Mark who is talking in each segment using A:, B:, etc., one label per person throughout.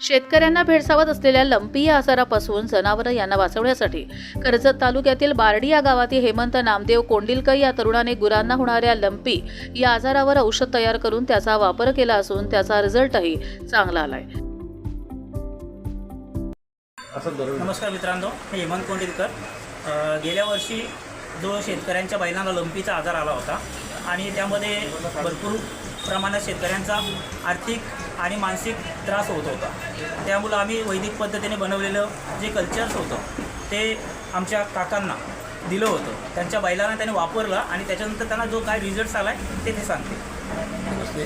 A: शेतकऱ्यांना भेडसावत असलेल्या लंपी या आजारापासून जनावरं यांना वाचवण्यासाठी कर्जत तालुक्यातील बारडी या गावातील हेमंत नामदेव कोंडिलकर या तरुणाने गुरांना होणाऱ्या लंपी या आजारावर औषध तयार करून त्याचा वापर केला असून त्याचा रिझल्टही चांगला आलाय.
B: नमस्कार मित्रांनो मी हेमंत कोंडिलकर. गेल्या वर्षी जो शेतकऱ्यांच्या बैलांना लंपीचा आजार आला होता. आणि त्यामध्ये भरपूर प्रमाणात शेतकऱ्यांचा आर्थिक आणि मानसिक त्रास होत होता. त्यामुळं आम्ही वैदिक पद्धतीने बनवलेलं जे कल्चर्स होतं ते आमच्या काकांना दिलं होतं. त्यांच्या बैलांना त्याने वापरलं आणि त्याच्यानंतर त्यांना जो काय रिझल्ट आला आहे ते ते सांगते.
C: नमस्ते.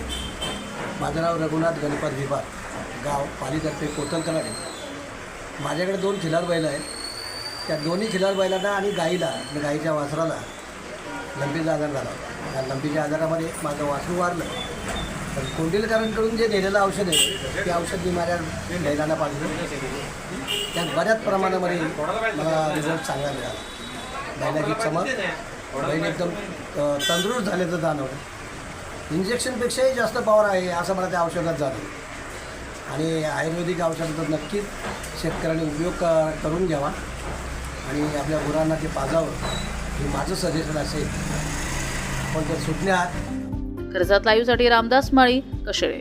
C: माझं नाव रघुनाथ गणपत विभाग गाव पालीतर्फे कोतलकला आहे माझ्याकडे दोन खिलार बैल आहेत. त्या दोन्ही खिलार बैलांना आणि गाईला म्हणजे गाईच्या वासराला लंपीचा आजार झाला होता. त्या लंपीच्या आजारामध्ये माझं वासरू वारलं पण कोंडीलकरांकडून जे नेलेलं औषध आहे ते औषध मी माझ्या बैलांना पाजलं त्यात बऱ्याच प्रमाणामध्ये मला रिझल्ट चांगला मिळाला. बैलाची चमक बैल एकदम तंदुरुस्त झाल्याचं जाणवलं. इंजेक्शनपेक्षाही जास्त पॉवर आहे असं मला त्या औषधात जाणवलं. आणि आयुर्वेदिक औषधाचा नक्कीच शेतकऱ्यांनी उपयोग क- करून घ्यावा. आणि आपल्या गुरांना ते पाजावं हे माझं सजेशन असेल. पण जर सुटण्यात
A: कर्जात लाईव्हसाठी रामदास माळी कशेळे.